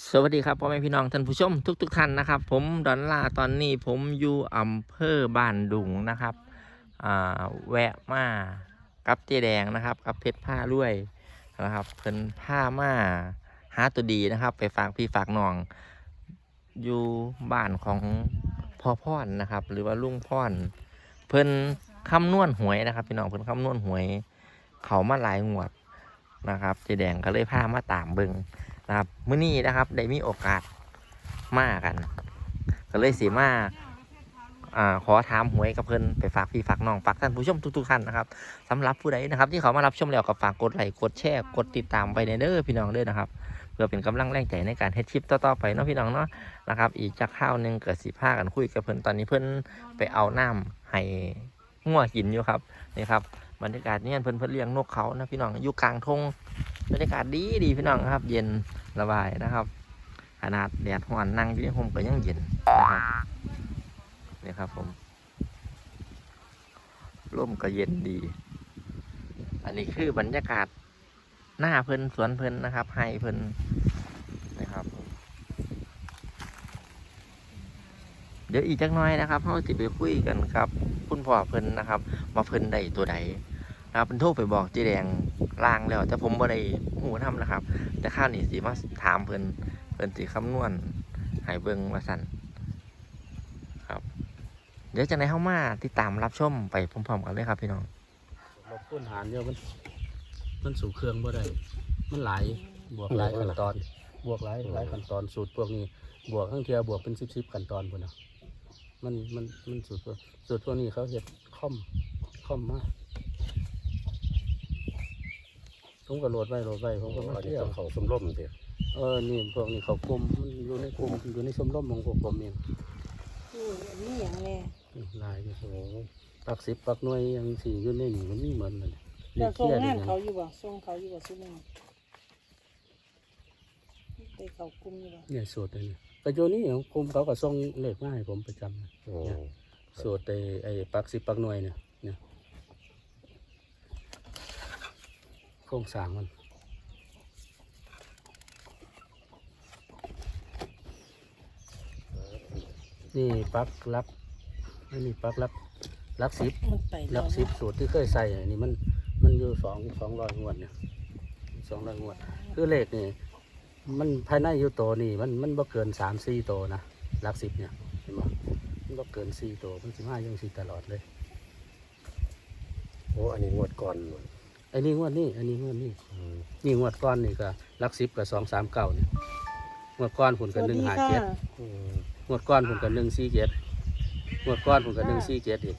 สวัสดีครับพ่อแม่พี่น้องท่านผู้ชมทุกๆทท่านนะครับ ผมดอนลาตอนนี้ผมอยู่อำเภอบ้านดุงนะครับแวะมากับเจแดงนะครับ กับเพชรผ้าลุยนะครับ เพิ่นผ้ามาหาตัวดีนะครับ ไปฝากพี่ฝากน้อง อยู่บ้านของพ่อพ่อนนะครับ หรือว่าลุงพ่อน เพิ่นคำนวณหวยนะครับ พี่น้องเพิ่นคำนวณหวย เขามาหลายงวดนะครับเจแดงก็เลยพามาตามเบิง นะครับมื้อนี้นะครับได้มีโอกาสมากัน ก็เลยสีมาอ่าขอถามหวยกับเพิ่นไปฝากพี่ฝากน้องฝากท่านผู้ชมทุกๆท่านนะครับสำหรับผู้ใดนะครับ ที่เขามารับชมแล้วก็ฝากกดไลค์กดแชร์กดติดตามไปในเด้อพี่น้องเด้อนะครับเพื่อเป็นกำลังแรงใจในการเฮ็ดคลิปต่อๆไปเนาะพี่น้องเนาะนะครับ อีกจากข้าวหนึ่งเกิดสีผ้ากันคุยกับเพิ่นตอนนี้เพิ่นไปเอาน้ำให้งัวกินอยู่ครับนี่ครับ บรรยากาศเนี่ยเพิ่นเพิ่นเลี้ยงนกเขานะพี่น้องอยู่กลางทงบรรยากาศดีดีพี่น้องครับ เย็นระบายนะครับ ขนาดแดดห่อนนั่งอยู่ในห่มก็ยังเย็นนะครับนี่ครับผมร่มก็เย็นดี อันนี้คือบรรยากาศหน้าเพิ่นสวนเพิ่นนะครับให้เพิ่นนะครับเดี๋ยวอีกจักน้อยนะครับเขาสิไปคุยกันครับ คุณพ่อเพิ่นนะครับ มาเพิ่นได้ตัวใด นะครับเพิ่นโทรไปบอกเจ๊แดงล่างแล้ว แต่ผมบ่ได้หูทำนะครับ แต่ข้าวนี่สิมาถามเพิ่นเพิ่นสิคำนวณให้เบิ่งว่าสั่นครับ เดี๋ยวจังไดเฮามาติดตามรับชมไปพร้อมๆกันเลยครับพี่น้องเราพูดหารเดียวมันมันสู่เครื่องบ่ได้มันหลายบวกหลายขั้นตอน บวกหลายหลายขั้นตอนสูตรพวกนี้ บวกทั้งเทียบวกเป็นสิบสิบขั้นตอนพุ่นนะมันมันมันสูตรพวกสูตรพวกนี้เขาเห็ดค่อมค่อมมาก ผมก็โหลดไว้โหลดไว้ผมก็มาเที่ยวเขาสมร่มเดียวเออนี่พวกนี้เขากลมมันอยู่ในกลุ่มอยู่ในชมรมของพวกผมเองนี่อันนี้อย่างแน่นี่หลายอยู่โอ้โหปักสิบปักหน่วยอยังสี่อยู่ในนี่มันมีเหมือนกันแต่ส่งยงานนี่เขาอยู่บ่ส่งเขาอยู่บ่ซุมื้อไปเขากลุ่มอยู่บ่เนี่ยสูตรเลยนี่ก็โยนี่ของกลุ่มเขาก็ส่งเลขมาให้ผมประจำนะโอ้สูตรไอ้ไอ้ปักสิบปักหน่วยเนี่ยเนี่ยโครงสร้างมันนี่ปักลักอันนี้ปักลักลักสิบมันไปลักสิบสูตรที่เคยใส่อันนี่มันมันอยู่สองสองร้อยงวดเนี่ยสองร้อยงวด คือเลขนี่มันภายในอยู่โตนี่มันมันบ่เกินสามสี่โตนะหลักสิบเนี่ยเห็นบ่มันบ่เกินสี่โตมันสิมายังสี่ตลอดเลย โอ้อันนี้งวดก่อนไอ้นี่งวดนี่อันนี้งวดนี่อืมนี่งวดก้อนนี่ก็หลักสิบกับสองสามเก้านี่งวดก้อนผุนกับหนึ่งหาเจ็ดอืมงวดก้อนผุนกับหนึ่งสี่เจ็ดงวดก้อนผุนกับหนึ่งสี่เจ็ดอีก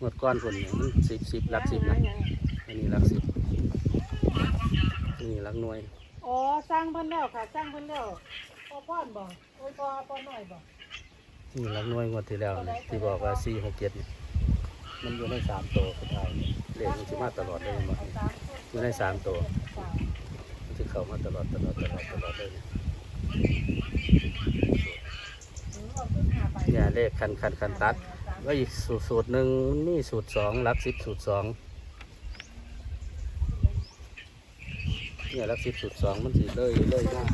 งวดก้อนผุนเนี่ยมันสิบสิบหลักสิบนะอันนี้หลักสิบนี่หลักหน่วยอ๋อสร้างเพิ่นแล้วค่ะสร้างเพิ่นแล้วพอพอนบ่โอ้ยพอพอน้อยบ่นี่หลักหน่วยงวดที่แล้วนี่ที่บอกว่าสี่หกเจ็ดนี่มันอยู่ในสามตัวสุดท้าย เลขมันจะมาตลอดเลยมั้สามอยู่ในสามตัวมันจะเข้ามาตลอดตลอดตลอดตลอดเลยเนี่ยอืมเอาขึ้นหาไปเนี่ยเลขคันคันคันตัดว่าอีกสูตรสูตรหนึ่งนมีสูตรสองหลักสิบสูตรสองเนี่ยหลักสิบสูตรสองมันสิเลยเลยมาก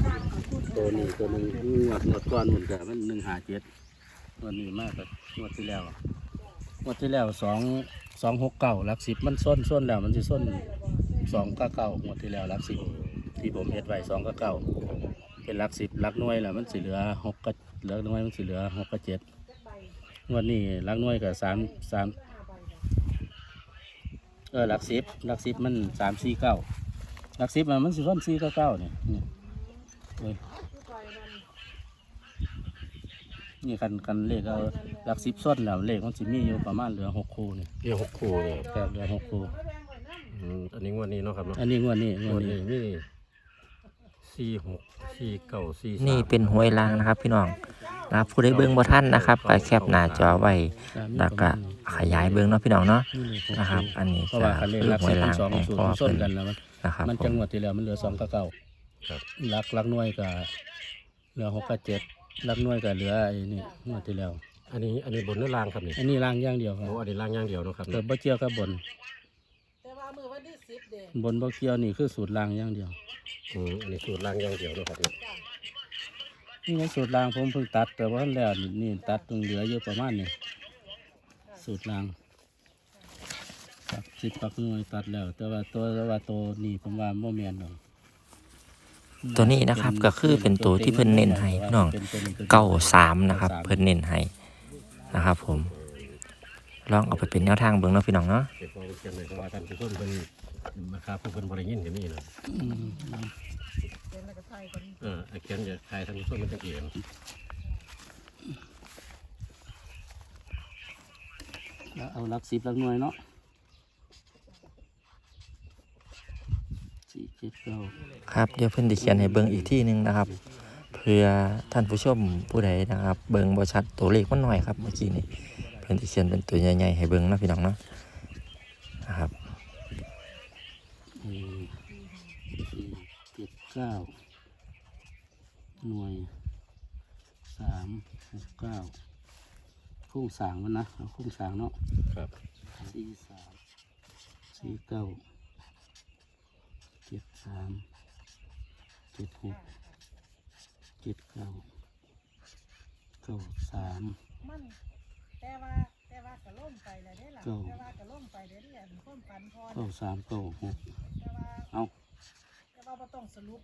ตัวนี้ตัวหนึ่งงวดงวดก้อนเหมือนกันมันหนึ่งหาเจ็ดงวนี้มากกว่างวดที่แล้วงวดที่แล้วสอง สองหกเก้าหลักสิบมันส้นส้นแล้วมันจะส้นสองเก้าเก้างวดที่แล้วหลักสิบที่ผมเฮ็ดไว้สองเก้าเก้าเป็นหลักสิบหลักหน่วยแล้วมันสิเหลือหกกับเหลือหน่วยมันสิเหลือหกกับเจ็ดวดนี้หลักหน่วยกับสามสามเออหลักสิบหลักสิบมันสามสี่เก้าหลักสิบมันมันสิส้นสี่เก้าเก้าเนี่ยนี่เว้ย นี่กันกันเลขเอาหลักสิบส้นแล้วเลขมันสิมีอยู่ประมาณเหลือหกคู่นี่เรียกหกคู่เนี่ยแค่เหลือหกคู่ อืมอันนี้งวดนี้เนาะครับเนาะอันนี้งวดนี้งงววดดนี้นี้มีสี่หกสี่เก้าสี่สามนี่เป็นหวยลางนะครับพี่น้องนะครับผู้ใดเบิ่งบ่ทันนะครับก็แคปหน้าจอไว้แล้วก็ขยายเบิ่งเนาะพี่น้องเนาะนี่เลยหกนะครับ อันนี้เพราะก็ว่าคันเลขคือหลักหวสิยบลางสองของสูตรพ่อมันส้เพิ่นนกันแล้วมันนะครับมันผจังม หวัดที่แล้วมันเหลือสองกับเก้าครับหลักหลักหน่วยกับเหลือหกกับเจ็ด หลักหน่วยกับเหลือไอ้นี่งวดที่แล้ว อันนี้อันนี้บนหรือล่างครับนี่อันนี้ล่างอย่างเดียวครับโอ้อันนี้ล่างอย่างเดียวเนาะครับเกิดเนาะบ่เกี่ยวกับบน แต่ว่ามื้อวันที่10เด้บนบ่เกี่ยวนี่คือสูตรล่างอย่างเดียวอืมอันนี้สูตรล่างอย่างเดียวเนาะครับเนาะนี่ในสูตรรางผมเพิ่งตัดแต่ว่าแล้วนี่นี่ตัดตรงเหลืออยู่ประมาณนี้สูตรรางครับสิบปักหน่วยตัดแล้ว แต่ว่าตัวแต่ว่าตัวนี่ผมว่าโมเมนดอก ตัวนี้นะครับก็คือเป็นตัวที่เพิ่นเน้นให้พี่น้องป็ป็ป็เก้าสามนะครับ เพิ่นเน้นให้นะครับ ผมลองเอาไปเป็นแนวทางเบิ่งเนาะพี่น้องเนาะเก็บเอาไปเขียนเลยเพราะว่าท่านผู้ชมเป็นราคาผู้เป็นบริยินกันนี่นะอืมเออไอ้เขียนจะทายท่านผู้ชมมันจะเกี่ยนแล้วเอาหลักสิบหลักหน่วยเนาะสี่เจ็ดเก้า ครับเดี๋ยวเพิ่นสิเขียนให้เบิ่งอีกที่หนึงนะครับ เพื่อท่านผู้ชมผู้ใดนะครับ เบิ่งบ่ชัดตัวเลขมันหน่อยครับเมื่อกี้นี่เพิ่นสิเขียนเป็นตัวใหญ่ๆให้เบิ่งเนาะพี่น้องเนาะนะครับเออสี่เจ็ดเก้าหน่วยสามหกเก้าโครงสร้างมันนะเอาโครงสร้างเนาะครับสี่สามสี่เก้าเจ็ดสามเจ็ดหกเจ็ดเก้าเก้าสามมันแต่ว่าแต่ว่าก็ล่มไปแล้วเด้ล่ะเก้าแต่ว่าก็ล่มไปเด้เรียนความฝันพอเก้าสามเก้าหกแต่ว่าเอาแต่ว่าบ่ต้องสรุป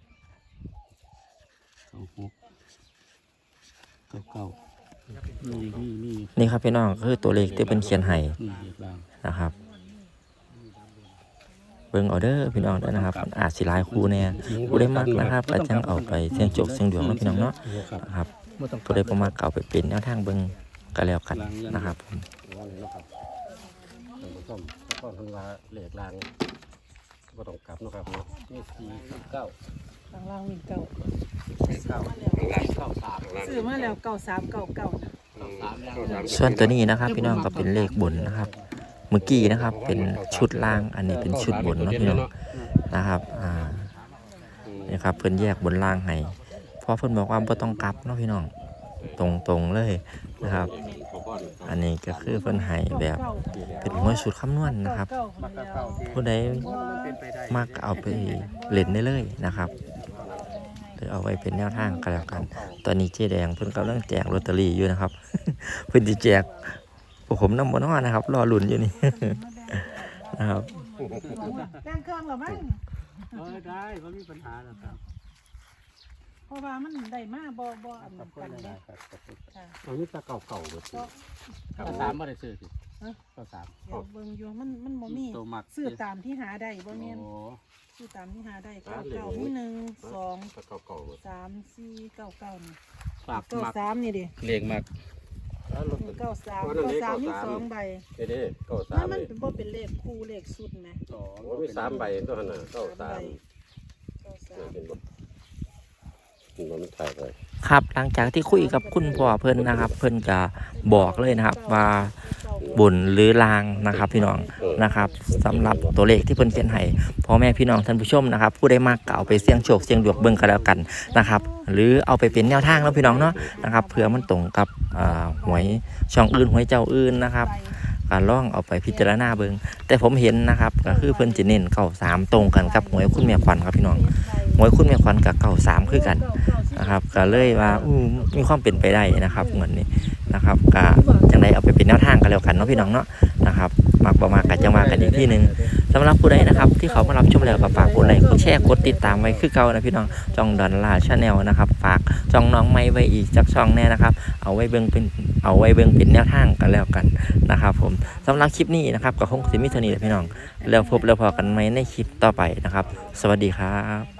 เก้าหกเก้าเก้านี่นี่นี่นี่ครับพี่น้องก็คือตัวเลขที่เพิ่นเขียนให้ นี่เหยียบราง นะครับ เบิ่งเอาเด้อพี่น้องเด้อนะครับมันอาจสิหลายคู่แน่ผู้ใดมักนะครับก็จังเอาไปเสี่ยงโชคเสี่ยงดวงเนาะพี่น้องเนาะครับนะครับบ่ต้องผู้ใดบ่มักก็เอาไปเป็นแนวทางเบิ่งก็แล้วกันนะครับผมว่าเลยนะครับท่านผู้ชมแล้วก็ทันว่าเหล็กลางก็ต้องกลับนะครับเนาะนี่สี่เก้าข้างล่างมีเก้าเก้าเก้าสามซื้อมาแล้วเก้าสามเก้าเก้านะส่วนตัวนี้นะครับ พี่น้องก็เป็นเลขบนนะครับ เมื่อกี้นะครับ เป็นชุดล่างอันนี้เป็นชุดบนนะพี่น้องนะครับอ่านี่ครับเพิ่นแยกบนล่างให้เพราะเพิ่นบอกว่าบ่ต้องกลับเนาะพี่น้องตรงๆเลยนะครับ อันนี้ก็คือเพิ่นให้แบบเป็นหัวชุดคำนวณนะครับเก้าคนเดียวผู้ใดมักเอาไปเล่นได้เลยนะครับหรือเอาไว้เป็นแนวทางก็แล้วกัน ตอนนี้เจ๊แดงเพิ่นกำลังแจกลอตเตอรี่อยู่นะครับ เพิ่นสิแจก พวกผมนำบ่น้อนะครับ รอลุ้นอยู่นี่ นะครับแจ้งเครื่องเหรอมั้งเออได้ไม่มีปัญหาแล้วครับเพราะว่ามันได้มาบ่บ่อันขอบคุณกันได้เด้ครับขอบคุณค่ะอันนี้ตาเก่าเก่าๆเลยก็เก้าสามไม่ได้ซื้อสิฮะเก้าสามเดี๋ยวเบิ่งอยู่มันมันบ่มีตัวมักซื้อตามที่หาได้บ่แม่นโอ้ซื้อตามที่หาได้เก้าเก้ามีหนึ่งสองตาเก่าเก่าๆเลยสามสี่เก้าเก้านี่ฝากเก้ามักสามนี่ดิเลียงมักแล้ว รถเก้าสามเพราะนั่นเก้าเลขสามมีเก้าสามสองใบเด้ๆเก้าสามัมนเลยเป็นบ่เป็นเลขคู่เลขสุดไหมสองโอ้ยมีสามใบตัวหันน่ะเก้าสามเก้าสาน่ามเป็นบ่เห็นบ่มันถ่ายไปครับหลังจากที่คุยกับคุณพ่อเพิ่นนะครับ เพิ่นก็บอกเลยนะครับ ว่า บนหรือลางนะครับพี่น้องนะครับสำหรับตัวเลขที่เพิ่นเขียนให้พ่อแม่พี่น้องท่านผู้ชมนะครับ ผู้ใดมากก็เอาไปเสี่ยงโชคเสี่ยงดวงเบิ่งก็แล้วกันนะครับ หรือเอาไปเป็นแนวทางแล้วพี่น้องเนาะนะครับเผื่อมันตรงกับหวยช่องอื่นหวยเจ้าอื่นนะครับก็ล่องเอาไปพิจารณาเบิ่งแต่ผมเห็นนะครับก็คือเพิ่นจะเน้นเก้าสามตรงกันกับหวยคุณแม่ขวัญครับพี่น้องหวยคุณแม่ขวัญกับเก้าสามคือกันนะครับก็เลยว่ามีความเป็นไปได้นะครับเหมือนนี้ นะครับก็จังไดเอาไปเป็นแนวทางกันแล้วกันเนาะพี่น้องเนาะนะครับมักบ่มากกันจังว่ากันอีกที่หนึ่งสำหรับผู้ใดนะครับที่เขามารับชมแล้วก็ฝากกดไลค์กดแชร์กดติดตามไว้คือเก่านะพี่น้องจองดอนลาชาแนลนะครับฝากจองน้องไม่ไว้อีกจักช่องแน่นะครับ เอาไว้เบิ่งเป็นเอาไว้เบิ่งเป็นแนวทางกันแล้วกันนะครับ ผมสำหรับคลิปนี้นะครับก็คงสิมีเท่านี้แหละพี่น้อง แล้วพบแล้วพอกันไหมในคลิปต่อไปนะครับ สวัสดีครับ